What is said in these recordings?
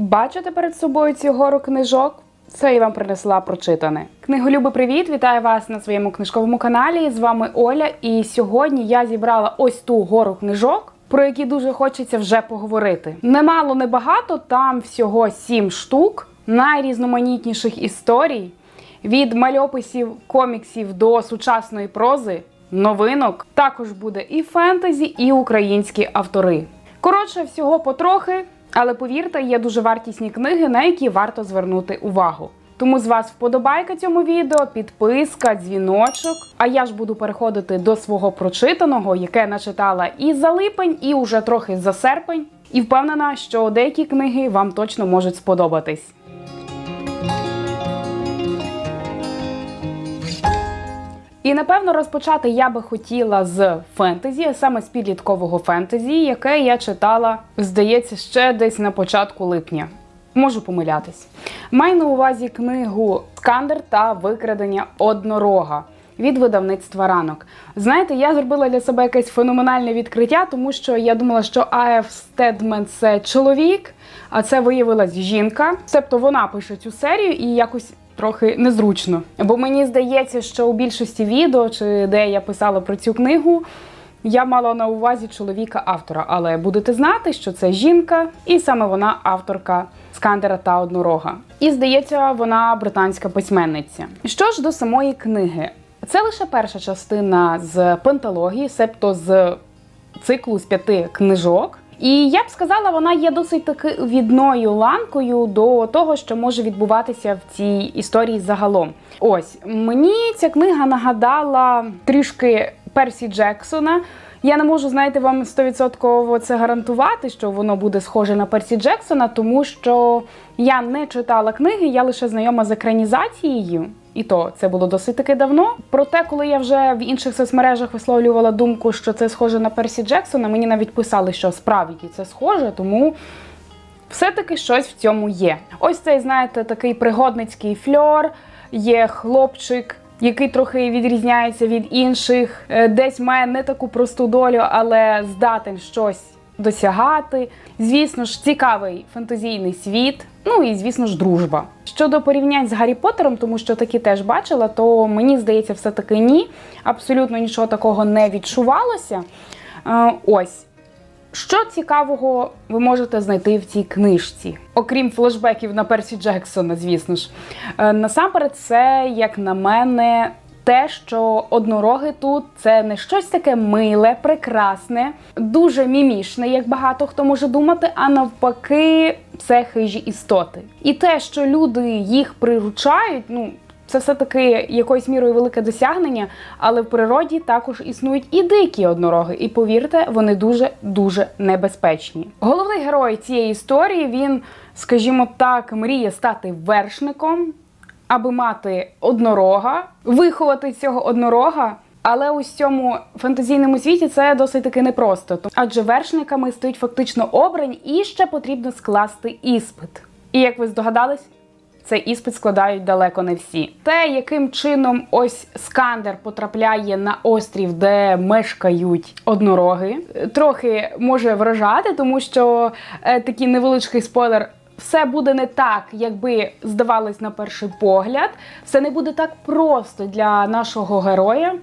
Бачите перед собою цю гору книжок? Це я вам принесла прочитане. Книголюби, привіт! Вітаю вас на своєму книжковому каналі. З вами Оля. І сьогодні я зібрала ось ту гору книжок, про які дуже хочеться вже поговорити. Немало, небагато, там всього сім штук найрізноманітніших історій від мальописів, коміксів до сучасної прози, новинок. Також буде і фентезі, і українські автори. Коротше, всього потрохи, але повірте, є дуже вартісні книги, на які варто звернути увагу. Тому з вас вподобайка цьому відео, підписка, дзвіночок. А я ж буду переходити до свого прочитаного, яке начитала і за липень, і уже трохи за серпень. І впевнена, що деякі книги вам точно можуть сподобатись. І напевно розпочати я би хотіла з фентезі, саме з підліткового фентезі, яке я читала, здається, ще десь на початку липня. Можу помилятись. Маю на увазі книгу Скандер та викрадення однорога від видавництва ранок. Знаєте, я зробила для себе якесь феноменальне відкриття, тому що я думала, що А.Ф. Стедмен це чоловік, а це виявилась жінка. Тобто вона пише цю серію і якось трохи незручно. Бо мені здається, що у більшості відео, чи де я писала про цю книгу, я мала на увазі чоловіка автора, але будете знати, що це жінка, і саме вона авторка Скандера та однорога. І здається, вона британська письменниця. Що ж до самої книги, це лише перша частина з пенталогії, себто з циклу з п'яти книжок. І я б сказала, вона є досить таки відною ланкою до того, що може відбуватися в цій історії загалом. Ось мені ця книга нагадала трішки Персі Джексона. Я не можу, знаєте, вам 100% це гарантувати, що воно буде схоже на Персі Джексона, тому що я не читала книги, я лише знайома з екранізацією. І то це було досить таки давно. Проте, коли я вже в інших соцмережах висловлювала думку, що це схоже на Персі Джексона, мені навіть писали, що справді це схоже, тому все-таки щось в цьому є. Ось цей, знаєте, такий пригодницький фльор, є хлопчик. Який трохи відрізняється від інших, е, десь має не таку просту долю, але здатен щось досягати. Звісно ж, цікавий фантазійний світ. Ну і звісно ж, дружба. Щодо порівнянь з Гаррі Поттером, тому що такі теж бачила, то мені здається, все таки ні. Абсолютно нічого такого не відчувалося. Е, Ось. Що цікавого ви можете знайти в цій книжці, окрім флешбеків на Персі Джексона, звісно ж. Е, Насамперед, це, як на мене, те, що однороги тут це не щось таке миле, прекрасне, дуже мімішне, як багато хто може думати, а навпаки, це хижі істоти. І те, що люди їх приручають, ну. Це все-таки якоюсь мірою велике досягнення, але в природі також існують і дикі однороги. І повірте, вони дуже дуже небезпечні. Головний герой цієї історії він, скажімо так, мріє стати вершником, аби мати однорога, виховати цього однорога. Але у цьому фантазійному світі це досить таки непросто, адже вершниками стають фактично обрані, і ще потрібно скласти іспит. І як ви здогадались? Цей іспит складають далеко не всі. Те, яким чином ось скандер потрапляє на острів, де мешкають однороги, трохи може вражати, тому що е, такий невеличкий спойлер. Все буде не так, якби здавалось на перший погляд. Все не буде так просто для нашого героя,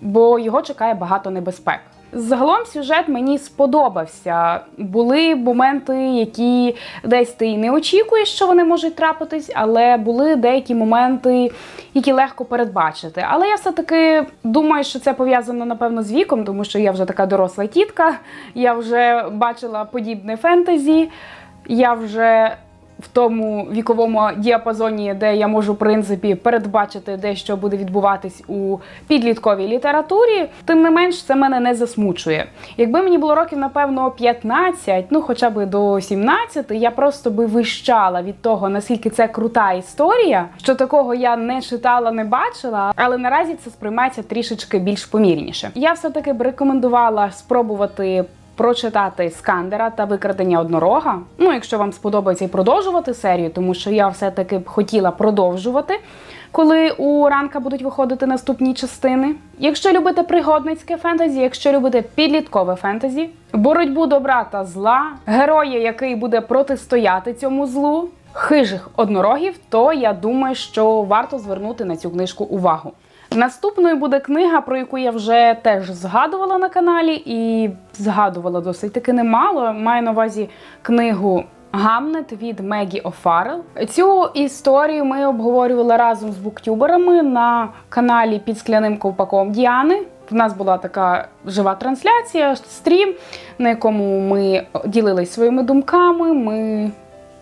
бо його чекає багато небезпек. Загалом сюжет мені сподобався. Були моменти, які десь ти й не очікуєш, що вони можуть трапитись, але були деякі моменти, які легко передбачити. Але я все-таки думаю, що це пов'язано напевно з віком, тому що я вже така доросла тітка, я вже бачила подібне фентезі, я вже в тому віковому діапазоні, де я можу в принципі передбачити, де що буде відбуватись у підлітковій літературі, тим не менш це мене не засмучує. Якби мені було років, напевно, 15, ну хоча б до 17, я просто би вищала від того, наскільки це крута історія, що такого я не читала, не бачила, але наразі це сприймається трішечки більш помірніше. Я все таки б рекомендувала спробувати прочитати Скандера та викрадення однорога. Ну, якщо вам сподобається і продовжувати серію, тому що я все-таки б хотіла продовжувати, коли у ранка будуть виходити наступні частини. Якщо любите пригодницьке фентезі, якщо любите підліткове фентезі, боротьбу добра та зла, героя, який буде протистояти цьому злу, хижих однорогів, то я думаю, що варто звернути на цю книжку увагу. Наступною буде книга, про яку я вже теж згадувала на каналі, і згадувала досить таки немало. Маю на увазі книгу Гамнет від Мегі О'Фаррелл. Цю історію ми обговорювали разом з буктюберами на каналі під скляним ковпаком Діани. В нас була така жива трансляція, стрім, на якому ми ділились своїми думками. Ми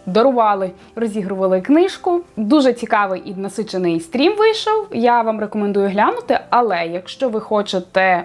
дарували, розігрували книжку. Дуже цікавий і насичений стрім вийшов. Я вам рекомендую глянути. Але якщо ви хочете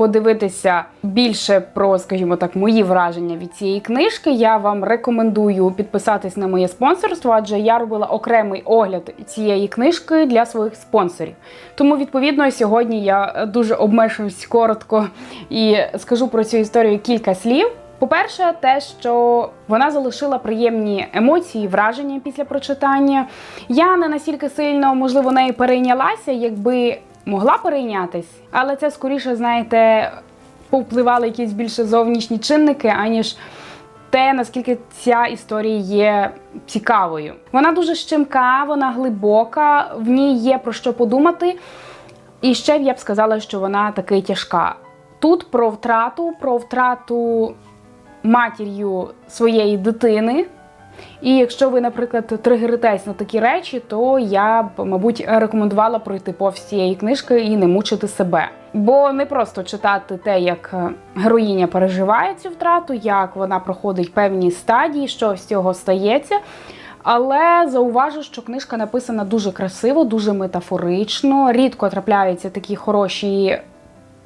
подивитися більше про, скажімо так, мої враження від цієї книжки, я вам рекомендую підписатись на моє спонсорство, адже я робила окремий огляд цієї книжки для своїх спонсорів. Тому, відповідно, сьогодні я дуже обмежуюсь коротко і скажу про цю історію кілька слів. По-перше, те, що вона залишила приємні емоції, враження після прочитання. Я не настільки сильно, можливо, нею перейнялася, якби могла перейнятись, але це скоріше, знаєте, повпливали якісь більше зовнішні чинники, аніж те, наскільки ця історія є цікавою. Вона дуже щемка, вона глибока, в ній є про що подумати. І ще я б сказала, що вона таки тяжка. Тут про втрату, про втрату матір'ю своєї дитини. І якщо ви, наприклад, тригеритесь на такі речі, то я б, мабуть, рекомендувала пройти повз цієї книжки і не мучити себе. Бо не просто читати те, як е, героїня переживає цю втрату, як вона проходить певні стадії, що з цього стається. Але зауважу, що книжка написана дуже красиво, дуже метафорично. Рідко трапляються такі хороші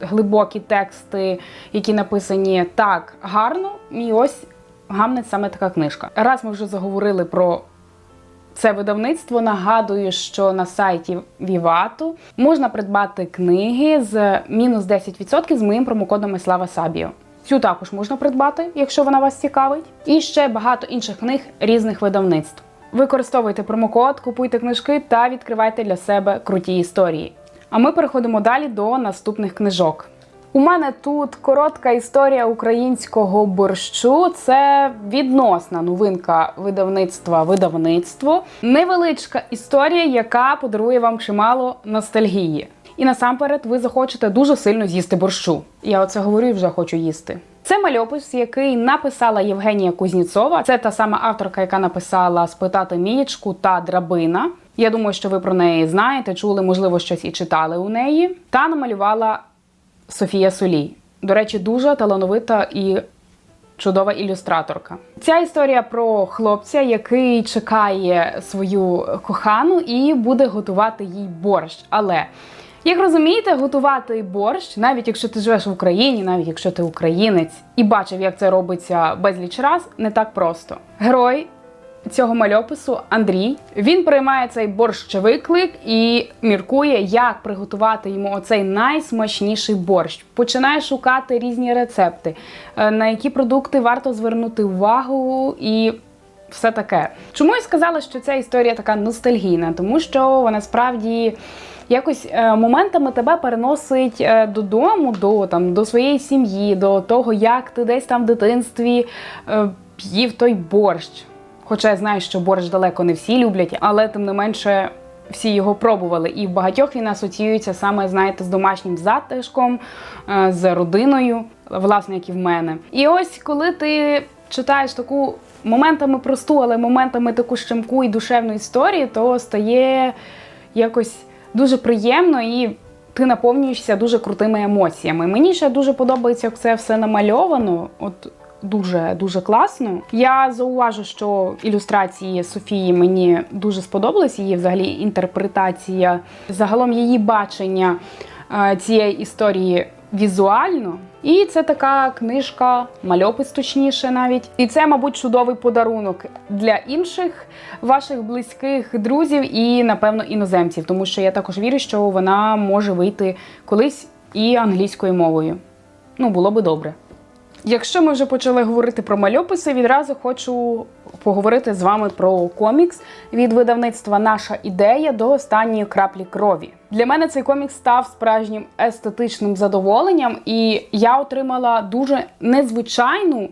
глибокі тексти, які написані так гарно. І ось Гамнет саме така книжка. Раз ми вже заговорили про це видавництво. Нагадую, що на сайті Вівату можна придбати книги з мінус 10% з моїм промокодом Слава Сабіо. Цю також можна придбати, якщо вона вас цікавить. І ще багато інших книг різних видавництв. Використовуйте промокод, купуйте книжки та відкривайте для себе круті історії. А ми переходимо далі до наступних книжок. У мене тут коротка історія українського борщу. Це відносна новинка видавництва видавництво. Невеличка історія, яка подарує вам чимало ностальгії. І насамперед ви захочете дуже сильно з'їсти борщу. Я оце говорю і вже хочу їсти. Це мальопис, який написала Євгенія Кузніцова. Це та сама авторка, яка написала Спитати мієчку та драбина. Я думаю, що ви про неї знаєте, чули, можливо, щось і читали у неї. Та намалювала Софія Солій. До речі, дуже талановита і чудова ілюстраторка. Ця історія про хлопця, який чекає свою кохану і буде готувати їй борщ. Але як розумієте, готувати борщ, навіть якщо ти живеш в Україні, навіть якщо ти українець і бачив, як це робиться безліч раз, не так просто. Герой цього мальопису Андрій. Він приймає цей борщовий клик і міркує, як приготувати йому оцей найсмачніший борщ. Починає шукати різні рецепти, е, на які продукти варто звернути увагу і. Все таке. Чому я сказала, що ця історія така ностальгійна? Тому що вона справді якось е, моментами тебе переносить е, додому, до там до своєї сім'ї, до того, як ти десь там в дитинстві е, їв той борщ. Хоча я знаю, що борщ далеко не всі люблять, але тим не менше всі його пробували. І в багатьох він асоціюється саме, знаєте, з домашнім затишком, е, з родиною, власне, як і в мене. І ось коли ти читаєш таку моментами просту, але моментами таку щемку і душевну історію, то стає якось дуже приємно і. Ти наповнюєшся дуже крутими емоціями. Мені ще дуже подобається, як це все намальовано. От дуже дуже класно. Я зауважу, що ілюстрації Софії мені дуже сподобались. Її взагалі інтерпретація, загалом її бачення е, цієї історії візуально. І це така книжка, мальопис точніше навіть. І це, мабуть, чудовий подарунок для інших ваших близьких друзів і, напевно, іноземців, тому що я також вірю, що вона може вийти колись і англійською мовою. Ну, було би добре. Якщо ми вже почали говорити про мальописи, відразу хочу поговорити з вами про комікс від видавництва Наша ідея до останньої краплі крові. Для мене цей комікс став справжнім естетичним задоволенням, і я отримала дуже незвичайну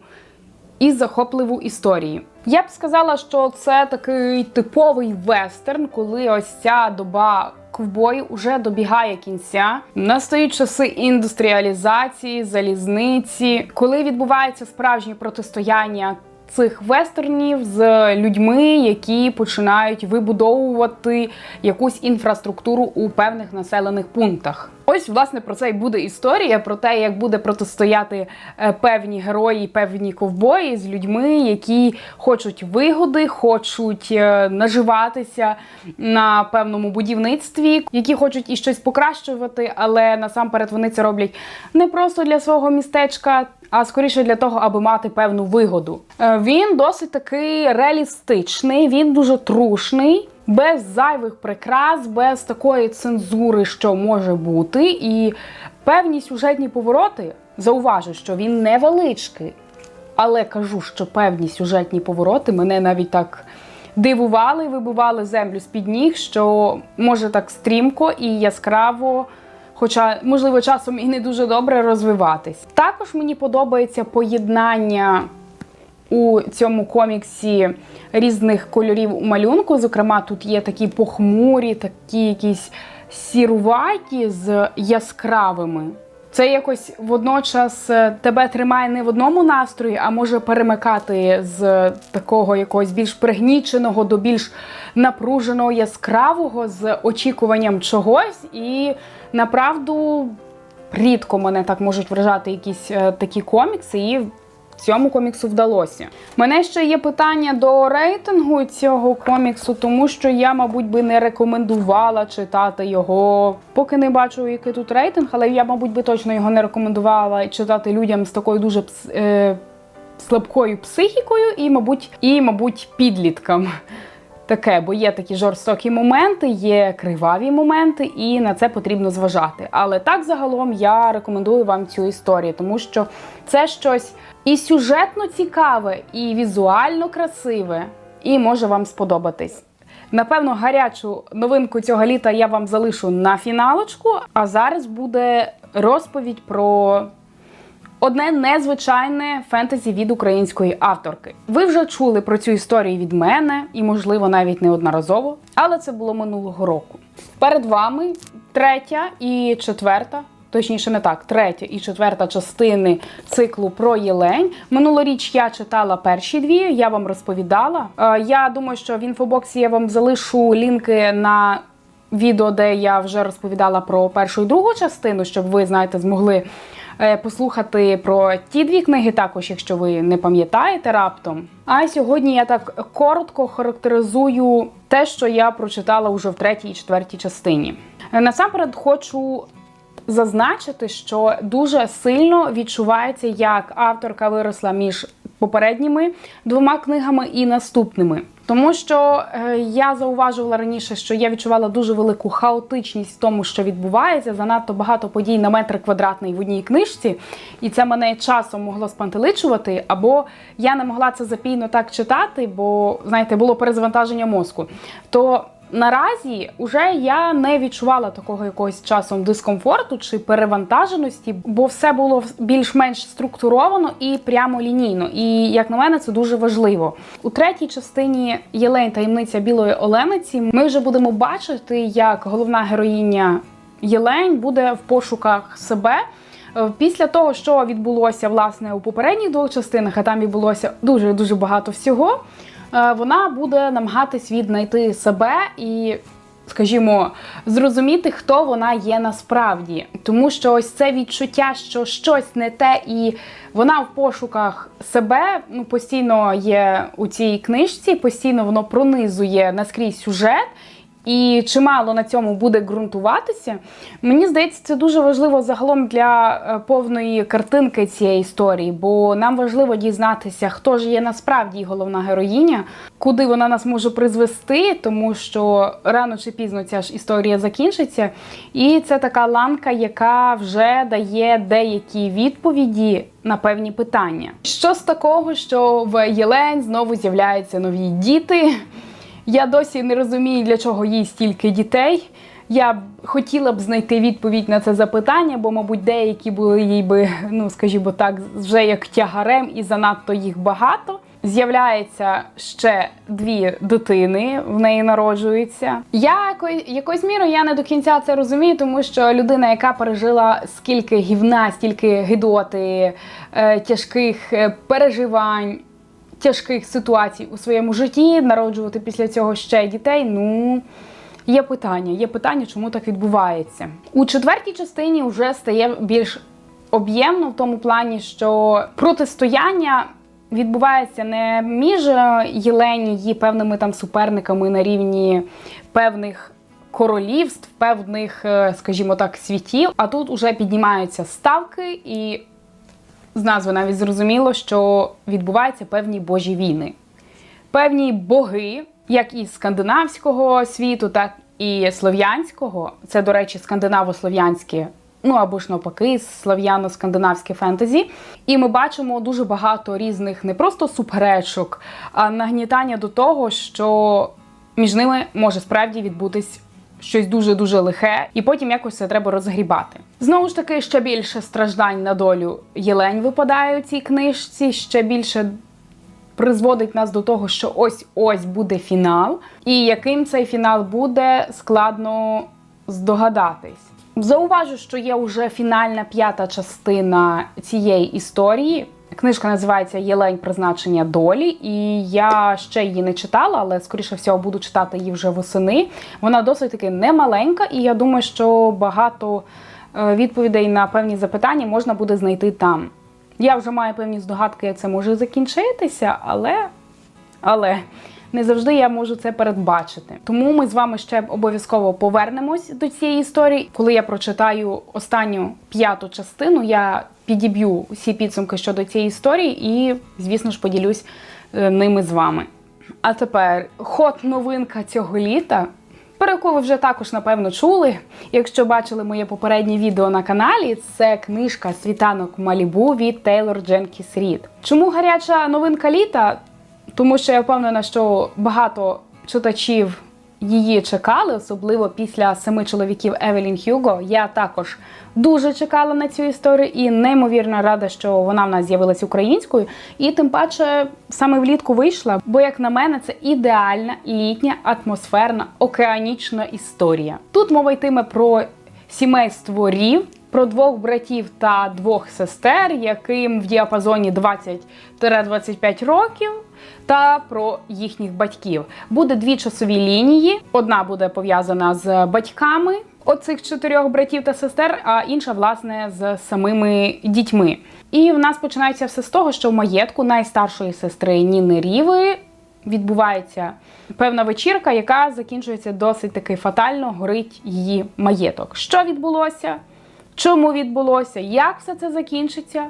і захопливу історію. Я б сказала, що це такий типовий вестерн, коли ось ця доба ковбою уже добігає кінця. Настають часи індустріалізації, залізниці, коли відбувається справжнє протистояння. Цих вестернів з людьми, які починають вибудовувати якусь інфраструктуру у певних населених пунктах. Ось, власне, про це і буде історія, про те, як буде протистояти е, певні герої, певні ковбої з людьми, які хочуть вигоди, хочуть е, наживатися на певному будівництві, які хочуть і щось покращувати, але насамперед вони це роблять не просто для свого містечка. А скоріше для того, аби мати певну вигоду. Е, Він досить такий реалістичний, він дуже трушний, без зайвих прикрас, без такої цензури, що може бути. І певні сюжетні повороти зауважу, що він невеличкий. Але кажу, що певні сюжетні повороти мене навіть так дивували, вибивали землю з-під ніг, що може так стрімко і яскраво. Хоча, можливо, часом і не дуже добре розвиватись. Також мені подобається поєднання у цьому коміксі різних кольорів у малюнку. Зокрема, тут є такі похмурі, такі якісь сіруваті з яскравими. Це якось водночас е, тебе тримає не в одному настрої, а може перемикати з такого якогось більш пригніченого до більш напруженого, яскравого з очікуванням чогось. І направду рідко мене так можуть вражати якісь е, такі комікси. І Цьому коміксу вдалося. Мене ще є питання до рейтингу цього коміксу, тому що я, мабуть, би не рекомендувала читати його. Поки не бачу, який тут рейтинг, але я, мабуть, би точно його не рекомендувала читати людям з такою дуже е, слабкою психікою і, мабуть, і, мабуть, підліткам. Таке, бо є такі жорстокі моменти, є криваві моменти, і на це потрібно зважати. Але так загалом я рекомендую вам цю історію, тому що це щось і сюжетно цікаве, і візуально красиве, і може вам сподобатись. Напевно, гарячу новинку цього літа я вам залишу на фіналочку, а зараз буде розповідь про Одне незвичайне фентезі від української авторки. Ви вже чули про цю історію від мене, і, можливо, навіть неодноразово, але це було минулого року. Перед вами третя і четверта. Точніше, не так, третя і четверта частини циклу про Єлень. Минулоріч я читала перші дві, я вам розповідала. Е, Я думаю, що в інфобоксі я вам залишу лінки на відео, де я вже розповідала про першу і другу частину, щоб ви, знаєте, змогли послухати про ті дві книги, також, якщо ви не пам'ятаєте раптом. А сьогодні я так коротко характеризую те, що я прочитала уже в третій і четвертій частині. Е, Насамперед хочу зазначити, що дуже сильно відчувається, як авторка виросла між попередніми двома книгами і наступними. Тому що е, я зауважувала раніше, що я відчувала дуже велику хаотичність в тому, що відбувається. Занадто багато подій на метр квадратний в одній книжці, і це мене часом могло спантеличувати, або я не могла це запійно так читати, бо знаєте, було перезавантаження мозку. То Наразі вже я не відчувала такого якогось часом дискомфорту чи перевантаженості, бо все було більш-менш структуровано і прямо лінійно. І як на мене, це дуже важливо. У третій частині Єлень таємниця білої Олениці ми вже будемо бачити, як головна героїня Єлень буде в пошуках себе. Е, Після того, що відбулося власне у попередніх двох частинах, а там відбулося дуже дуже багато всього вона буде намагатись віднайти себе і, скажімо, зрозуміти, хто вона є насправді. Тому що ось це відчуття, що щось не те, і вона в пошуках себе ну, постійно є у цій книжці, постійно воно пронизує наскрізь сюжет. І чимало на цьому буде ґрунтуватися. Мені здається, це дуже важливо загалом для е, повної картинки цієї історії, бо нам важливо дізнатися, хто ж є насправді головна героїня, куди вона нас може призвести, тому що рано чи пізно ця ж історія закінчиться. І це така ланка, яка вже дає деякі відповіді на певні питання. Що з такого, що в Єлень знову з'являються нові діти? Я досі не розумію, для чого їй стільки дітей. Я хотіла б знайти відповідь на це запитання, бо, мабуть, деякі були їй би, ну скажімо так, вже як тягарем і занадто їх багато. З'являється ще дві дитини, в неї народжується. Я якось мірою я не до кінця це розумію, тому що людина, яка пережила скільки гівна, стільки гидоти, е, тяжких е, переживань, тяжких ситуацій у своєму житті, народжувати після цього ще дітей. Ну є питання. Є питання, чому так відбувається. У четвертій частині вже стає більш об'ємно в тому плані, що протистояння. Відбувається не між Єлені її певними там суперниками на рівні певних королівств, певних, е, скажімо так, світів. А тут уже піднімаються ставки, і з назви навіть зрозуміло, що відбуваються певні божі війни. Певні боги, як із скандинавського світу, так і слов'янського. Це, до речі, скандинаво-слов'янське, ну або ж навпаки, слов'яно-скандинавське фентезі. І ми бачимо дуже багато різних не просто суперечок, а нагнітання до того, що між ними може справді відбутись щось дуже дуже лихе, і потім якось це треба розгрібати. Знову ж таки, ще більше страждань на долю Єлень випадає у цій книжці, ще більше. Призводить нас до того, що ось ось буде фінал, і яким цей фінал буде, складно здогадатись. Зауважу, що є вже фінальна п'ята частина цієї історії. Книжка називається Єлень призначення долі, і я ще її не читала, але скоріше всього буду читати її вже восени. Вона досить таки немаленька, і я думаю, що багато е, відповідей на певні запитання можна буде знайти там. Я вже маю певні здогадки, як це може закінчитися, але. але не завжди я можу це передбачити. Тому ми з вами ще обов'язково повернемось до цієї історії. Коли я прочитаю останню п'яту частину, я підіб'ю всі підсумки щодо цієї історії і, звісно ж, поділюсь е, ними з вами. А тепер ход новинка цього літа. Про яку ви вже також напевно чули. Якщо бачили моє попереднє відео на каналі, це книжка Світанок Малібу від Тейлор Дженкіс Рід. Чому гаряча новинка літа? Тому що я впевнена, що багато читачів її чекали, особливо після семи чоловіків Евелін Хьюго. Я також дуже чекала на цю історію і неймовірно рада, що вона в нас з'явилась українською. І тим паче саме влітку вийшла. Бо, як на мене, це ідеальна літня атмосферна океанічна історія. Тут мова йтиме про сімейство рів про двох братів та двох сестер, яким в діапазоні 20-25 років, та про їхніх батьків. Буде дві часові лінії. Одна буде пов'язана з батьками оцих чотирьох братів та сестер, а інша, власне, з самими дітьми. І в нас починається все з того, що в маєтку найстаршої сестри Ніни Ріви. Відбувається певна вечірка, яка закінчується досить таки фатально, горить її маєток. Що відбулося? Чому відбулося? Як все це закінчиться?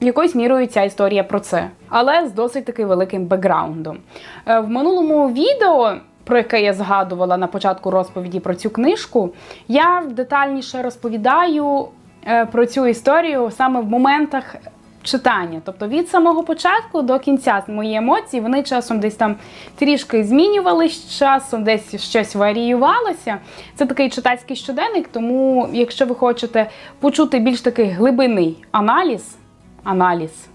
Якоюсь мірою ця історія про це, але з досить таки великим бекграундом. Е, в минулому відео, про яке я згадувала на початку розповіді про цю книжку, я детальніше розповідаю е, про цю історію саме в моментах читання. Тобто від самого початку до кінця мої емоції вони часом десь там трішки змінювались, часом десь щось варіювалося. Це такий читацький щоденник, тому якщо ви хочете почути більш такий глибинний аналіз, аналіз.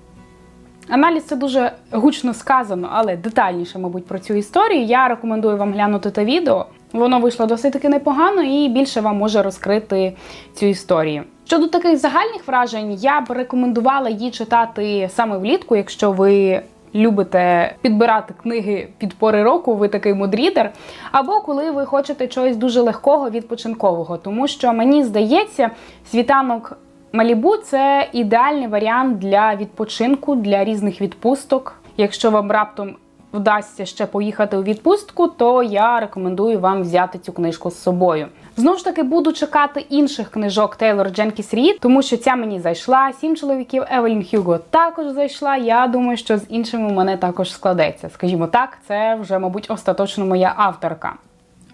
Аналіз це дуже гучно сказано, але детальніше, мабуть, про цю історію. Я рекомендую вам глянути те відео. Воно вийшло досить таки непогано і більше вам може розкрити цю історію. Щодо таких загальних вражень, я б рекомендувала її читати саме влітку, якщо ви любите підбирати книги під пори року, ви такий мудрідер, або коли ви хочете чогось дуже легкого, відпочинкового. Тому що мені здається, світанок Малібу це ідеальний варіант для відпочинку, для різних відпусток. Якщо вам раптом вдасться ще поїхати у відпустку, то я рекомендую вам взяти цю книжку з собою. Знову ж таки, буду чекати інших книжок Тейлор Дженкіс Рід, тому що ця мені зайшла. Сім чоловіків Евелін Хюго також зайшла. Я думаю, що з іншими в мене також складеться. Скажімо так, це вже, мабуть, остаточно моя авторка.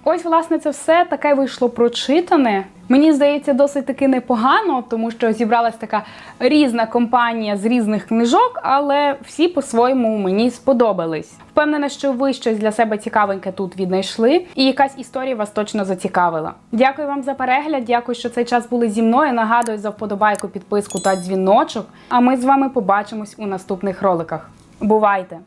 Ось, власне, це все таке вийшло прочитане. Мені здається, досить таки непогано, тому що зібралась така різна компанія з різних книжок, але всі по-своєму мені сподобались. Впевнена, що ви щось для себе цікавеньке тут віднайшли, і якась історія вас точно зацікавила. Дякую вам за перегляд. Дякую, що цей час були зі мною. Нагадую за вподобайку, підписку та дзвіночок. А ми з вами побачимось у наступних роликах. Бувайте!